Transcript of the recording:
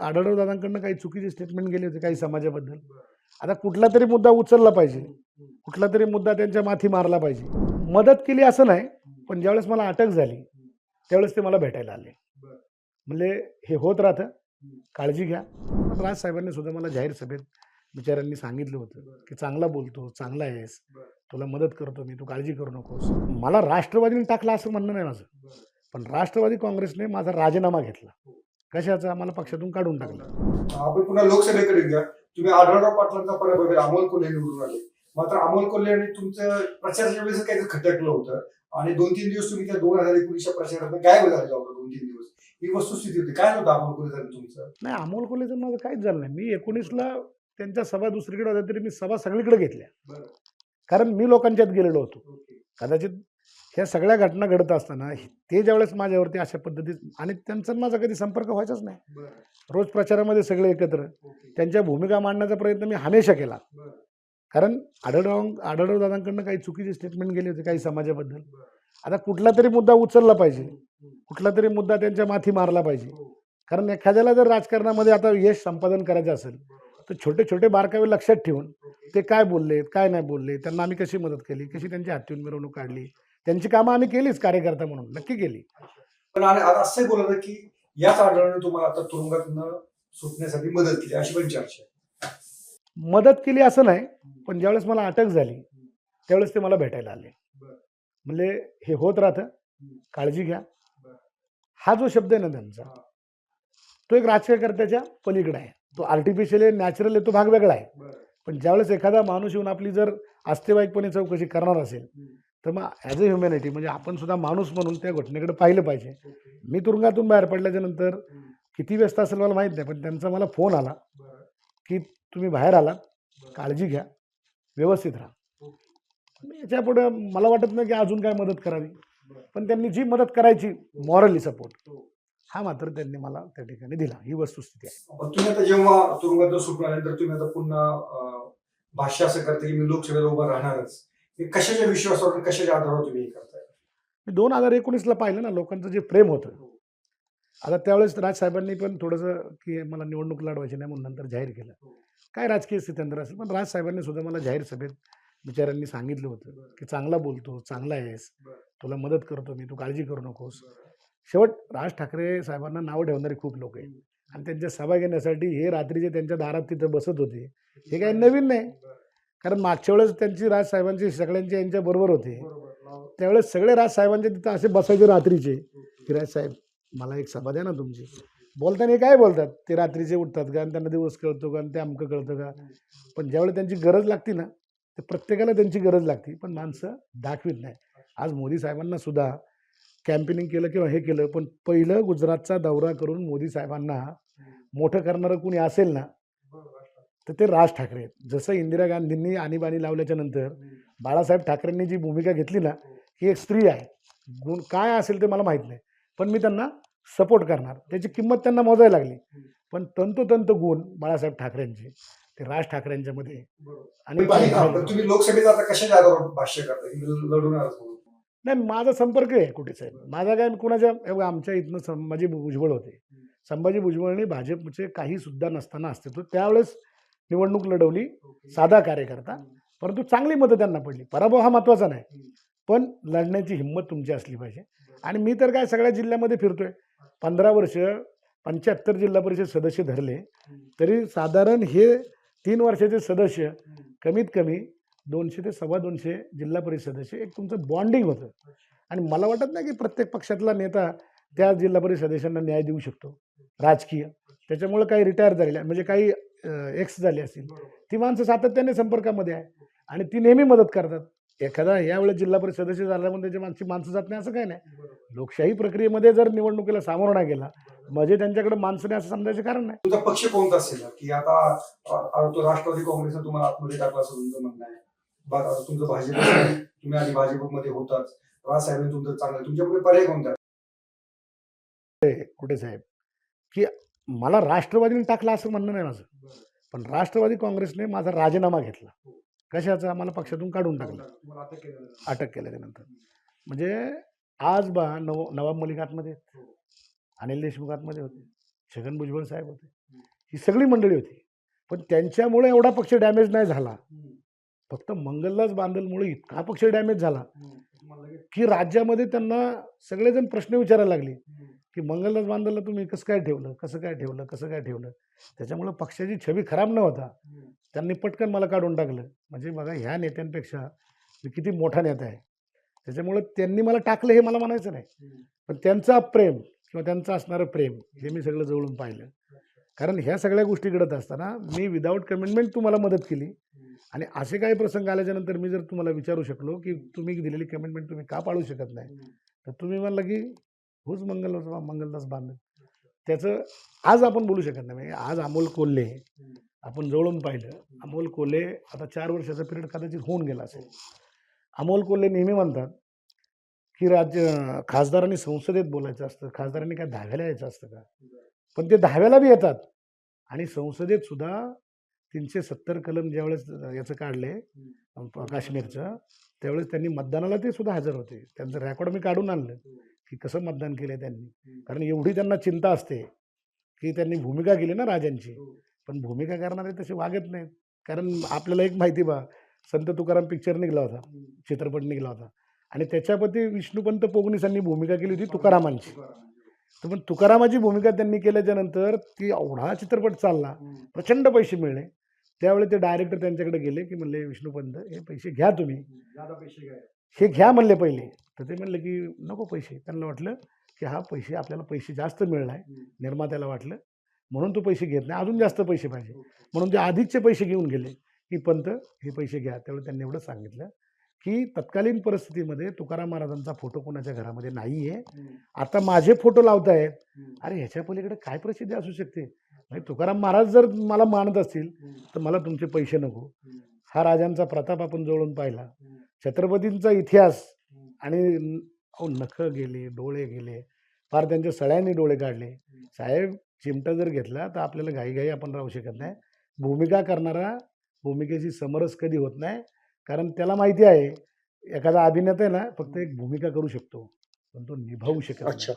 आढळराव दादांकडनं काही चुकीचे स्टेटमेंट गेले होते काही समाजाबद्दल. आता कुठला तरी मुद्दा उचलला पाहिजे. कुठला तरी मुद्दा त्यांच्या माथी मारला पाहिजे. मदत केली असं नाही पण ज्यावेळेस मला अटक झाली त्यावेळेस ते मला भेटायला आले. म्हणजे हे होत राहतं. काळजी घ्या. राज साहेबांनी सुद्धा मला जाहीर सभेत बिचाऱ्यांनी सांगितलं होतं की चांगला बोलतो चांगला आहेस. तुला मदत करतो मी तू काळजी करू नकोस. मला राष्ट्रवादीने टाकला असं म्हणणं नाही माझं. पण राष्ट्रवादी काँग्रेसने माझा राजीनामा घेतला. कशाचा मला पक्षातून काढून टाकलं. आपण पुन्हा लोकसभेकडे घ्या तुम्ही आढळराव पाटलांचा पराभव केला अमोल कोल्हे निवडून आले. मात्र अमोल कोल्हे आणि तुमचं प्रचाराच्या वेळेस काहीतरी खटकलं होतं. आणि दोन तीन दिवस तुम्ही त्या दोन हजार एकोणीसच्या प्रचारात गायब झाले होता दोन तीन दिवस. ही वस्तुस्थिती होती. काय होतं अमोल कोल्हे झालं तुमचं? नाही अमोल कोल्हेचं माझं काहीच झालं नाही. मी एकोणीसला त्यांच्या सभा दुसरीकडे होत्या तरी मी सभा सगळीकडे घेतल्या. कारण मी लोकांच्यात गेलेलो होतो. कदाचित ह्या सगळ्या घटना घडत असताना ते ज्यावेळेस माझ्यावरती अशा पद्धतीत आणि त्यांचा माझा कधी संपर्क व्हायचाच नाही. रोज प्रचारामध्ये सगळे एकत्र. त्यांच्या भूमिका मांडण्याचा प्रयत्न मी हमेशा केला. कारण आढळराव आढळराव दादांकडनं काही चुकीचे स्टेटमेंट गेले होते काही समाजाबद्दल. आता कुठला तरी मुद्दा उचलला पाहिजे. कुठला तरी मुद्दा त्यांच्या माथी मारला पाहिजे हो. कारण एखाद्याला जर राजकारणामध्ये आता यश संपादन करायचं असेल तर छोटे छोटे बारकावे लक्षात ठेवून. ते काय बोलले काय नाही बोलले त्यांना आम्ही कशी मदत केली कशी त्यांची हातून मिरवणूक काढली त्यांची कामं आम्ही केलीच कार्यकर्ता म्हणून नक्की केली पण असंही बोललं की याच आढळराने तुम्हाला आता तुरुंगातनं सुटण्यासाठी मदत केली अशी पण चर्चा. मदत केली असं नाही पण ज्यावेळेस मला अटक झाली त्यावेळेस ते मला भेटायला आले. म्हणजे हे होत राहतं काळजी घ्या. हा जो शब्द आहे ना त्यांचा. तो एक राजकीयकर्त्याच्या पलीकडे आहे तो आर्टिफिशियल आहे नॅचरल आहे तो भाग वेगळा आहे. पण ज्यावेळेस एखादा माणूस येऊन आपली जर आस्तेवाईकपणे चौकशी करणार असेल. तर मग ॲज अ ह्युमॅनिटी म्हणजे आपण सुद्धा माणूस म्हणून त्या घटनेकडे पाहिलं पाहिजे. मी तुरुंगातून बाहेर पडल्याच्या नंतर किती व्यस्त असेल मला माहीत नाही पण त्यांचा मला फोन आला की तुम्ही बाहेर आलात काळजी घ्या व्यवस्थित राहा. मी याच्यापुढं मला वाटत नाही की अजून काय मदत करावी पण त्यांनी जी मदत करायची मॉरली सपोर्ट हा मात्र त्यांनी मला त्या ठिकाणी दिला. ही वस्तुस्थिती आहे. तुम्ही आता जेव्हा तुरुंगातून सुटून आल्यानंतर तुम्ही आता पुन्हा भाष्य असं करते की मी लोकसभेला उभा राहणारच. हे कशाच्या विश्वासावर कशाच्या आधारावर तुम्ही हे करताय? मी दोन हजार एकोणीसला पाहिलं ना लोकांचं जे प्रेम होतं. आता त्यावेळेस राजसाहेबांनी पण थोडंसं की मला निवडणूक लढवायची नाही म्हणून नंतर जाहीर केलं. काय राजकीय स्थित्यंतर असेल पण राजसाहेबांनी सुद्धा मला जाहीर सभेत बिचाऱ्यांनी सांगितलं होतं की चांगला बोलतो चांगला आहेस. तुला मदत करतो मी तू काळजी करू नकोस. शेवट राज ठाकरे साहेबांना नाव ठेवणारे खूप लोक आहेत. आणि त्यांच्या सभा घेण्यासाठी हे रात्रीचे त्यांच्या दारात तिथं बसत होते. हे काही नवीन नाही. कारण मागच्या वेळेस त्यांची राजसाहेबांची सगळ्यांचे यांच्या बरोबर होते. त्यावेळेस सगळे राजसाहेबांचे तिथं असे बसायचे रात्रीचे. की राजसाहेब मला एक सभा द्या ना तुमची. बोलताना काय बोलतात? ते रात्रीचे उठतात का? आणि त्यांना दिवस कळतो का? आणि ते अमकं कळतं का? पण ज्यावेळेस त्यांची गरज लागते ना तर प्रत्येकाला त्यांची गरज लागते. पण माणसं दाखवीत नाही. आज मोदी साहेबांना सुद्धा कॅम्पेनिंग केलं किंवा हे केलं पण पहिलं गुजरातचा दौरा करून मोदी साहेबांना मोठं करणारं कुणी असेल ना तर ते राज ठाकरे आहेत. जसं इंदिरा गांधींनी आणीबाणी लावल्याच्या नंतर बाळासाहेब ठाकरेंनी जी भूमिका घेतली ना ही एक स्त्री आहे. गुण काय असेल ते मला माहीत नाही. पण मी त्यांना सपोर्ट करणार. त्याची किंमत त्यांना मोजायला लागली. पण तंतोतंत गुण बाळासाहेब ठाकरेंचे ते राज ठाकरेंच्यामध्ये आहे. आणि तुम्ही लोकसभेत आता कशाच्या आधारावर भाष्य करता? नाही माझा संपर्क आहे कुठे साहेब माझा काय कुणाच्या आमच्या इथनं संभाजी भुजबळ होते. संभाजी भुजबळने भाजपचे काही सुद्धा नसताना अस्तित्व त्यावेळेस निवडणूक लढवली साधा कार्यकर्ता. परंतु चांगली मतं त्यांना पडली. पराभव हा महत्त्वाचा नाही. पण लढण्याची हिंमत तुमची असली पाहिजे. आणि मी तर काय सगळ्या जिल्ह्यामध्ये फिरतोय. पंधरा वर्ष पंच्याहत्तर जिल्हा परिषद सदस्य धरले तरी साधारण हे तीन वर्षाचे सदस्य कमीत कमी दोनशे ते सव्वा दोनशे जिल्हा परिषद सदस्य एक तुमचं बॉन्डिंग होतं. आणि मला वाटत नाही की प्रत्येक पक्षातला नेता त्या जिल्हा परिषद सदस्यांना न्याय देऊ शकतो. राजकीय. त्याच्यामुळे काही रिटायर झालेले आहे, म्हणजे काही एक्स झाले असतील ती माणसं सातत्याने संपर्कामध्ये आहे. आणि ती नेहमी मदत करतात. एखादा यावेळेस जिल्हा परिषद सदस्य झाला म्हणून त्याच्या मागची माणसं जात नाही असं काही नाही. लोकशाही प्रक्रियेमध्ये जर निवडणुकीला सामोरं नाही गेला म्हणजे त्यांच्याकडे माणसं नाही असं समजायचं कारण नाही. तुमचा पक्ष कोणता असेल? की आता तो राष्ट्रवादी काँग्रेसनं तुम्हाला आतमध्ये टाकला असं तुमचं म्हणणं आहे. तुमचं भाजप तुम्ही आधी भाजपमध्ये होताच. राजसाहेबांनी तुमचं चांगलं तुमच्यापुढे पर्याय कोणता? कुठे साहेब? की मला राष्ट्रवादीने टाकला असं म्हणणं नाही माझं. पण राष्ट्रवादी काँग्रेसने माझा राजीनामा घेतला. कशाचा? मला पक्षातून काढून टाकलं. अटक केलं अटक केल्याच्यानंतर म्हणजे आज बा नव नवाब मलिक आतमध्ये. अनिल देशमुख आतमध्ये होते. छगन भुजबळ साहेब होते. ही सगळी मंडळी होती. पण त्यांच्यामुळे एवढा पक्ष डॅमेज नाही झाला. फक्त मंगलदास बांदलमुळे इतका पक्ष डॅमेज झाला की राज्यामध्ये त्यांना सगळेजण प्रश्न विचारायला लागले. की मंगलदास बांदलला तुम्ही कसं काय ठेवलं कसं काय ठेवलं कसं काय ठेवलं? त्याच्यामुळं पक्षाची छबी खराब न होता त्यांनी पटकन मला काढून टाकलं. म्हणजे बघा ह्या नेत्यांपेक्षा मी किती मोठा नेता आहे. त्याच्यामुळं त्यांनी मला टाकलं हे मला म्हणायचं नाही. पण त्यांचं अप्रेम किंवा त्यांचं असणारं प्रेम हे मी सगळं जवळून पाहिलं. कारण ह्या सगळ्या गोष्टी घडत असताना मी विदाऊट कमिटमेंट तुम्हाला मदत केली. आणि असे काही प्रसंग आल्याच्यानंतर मी जर तुम्हाला विचारू शकलो की तुम्ही दिलेली कमिटमेंट तुम्ही का पाळू शकत नाही? तर तुम्ही म्हणलं की होच मंगल मंगलदास बांधव त्याचं आज आपण बोलू शकत नाही. म्हणजे आज अमोल कोल्हे आपण जवळून पाहिलं. अमोल कोल्हे आता चार वर्षाचा पिरियड कदाचित होऊन गेला असेल. अमोल कोल्हे नेहमी म्हणतात की राज्य खासदारांनी संसदेत बोलायचं असतं. खासदारांनी काय दहाव्याला यायचं असतं का? पण ते दहाव्याला बी येतात. आणि संसदेत सुद्धा तीनशे सत्तर कलम ज्यावेळेस याचं काढले काश्मीरचं त्यावेळेस त्यांनी मतदानाला ते सुद्धा हजर होते. त्यांचं रेकॉर्ड मी काढून आणलं. की कसं मतदान केलं त्यांनी. कारण एवढी त्यांना चिंता असते की त्यांनी भूमिका केली ना राजांची. पण भूमिका करणारे तसे वागत नाहीत. कारण आपल्याला एक माहिती बा संत तुकाराम पिक्चर निघाला होता. चित्रपट निघाला होता. आणि त्याच्यापती विष्णुपंत पोगनीसांनी भूमिका केली होती तुकारामांची. तर पण तुकारामाची भूमिका त्यांनी केल्याच्यानंतर ती एवढा चित्रपट चालला प्रचंड पैसे मिळले. त्यावेळी ते डायरेक्टर त्यांच्याकडे गेले की म्हणले विष्णुपंत हे पैसे घ्या तुम्ही. हे घ्या म्हणले पहिले. तर ते म्हणले की नको पैसे. त्यांना वाटलं की हा पैसे आपल्याला पैसे जास्त मिळणार निर्मात्याला वाटलं. म्हणून तो पैसे घेत नाही. अजून जास्त पैसे पाहिजे. म्हणून ते अधिकचे पैसे घेऊन गेले. की पंत हे पैसे घ्या. त्यावेळी त्यांनी एवढं सांगितलं की तत्कालीन परिस्थितीमध्ये तुकाराम महाराजांचा फोटो कोणाच्या घरामध्ये नाही आहे आता माझे फोटो लावतायत. अरे ह्याच्या पलीकडे काय प्रसिद्धी असू शकते? म्हणजे तुकाराम महाराज जर मला मानत असतील तर मला तुमचे पैसे नको. हा राजांचा प्रताप आपण जवळून पाहिला. छत्रपतींचा इतिहास आणि नख अहो नखं गेले डोळे गेले फार त्यांच्या सळ्यांनी डोळे काढले. साहेब चिमटा जर घेतला तर आपल्याला घाईघाई आपण राहू शकत नाही. भूमिका करणारा भूमिकेची समरस कधी होत नाही. कारण त्याला माहिती आहे एखादा अभिनेता आहे ना फक्त एक भूमिका करू शकतो. पण तो निभावू शकत अच्छा.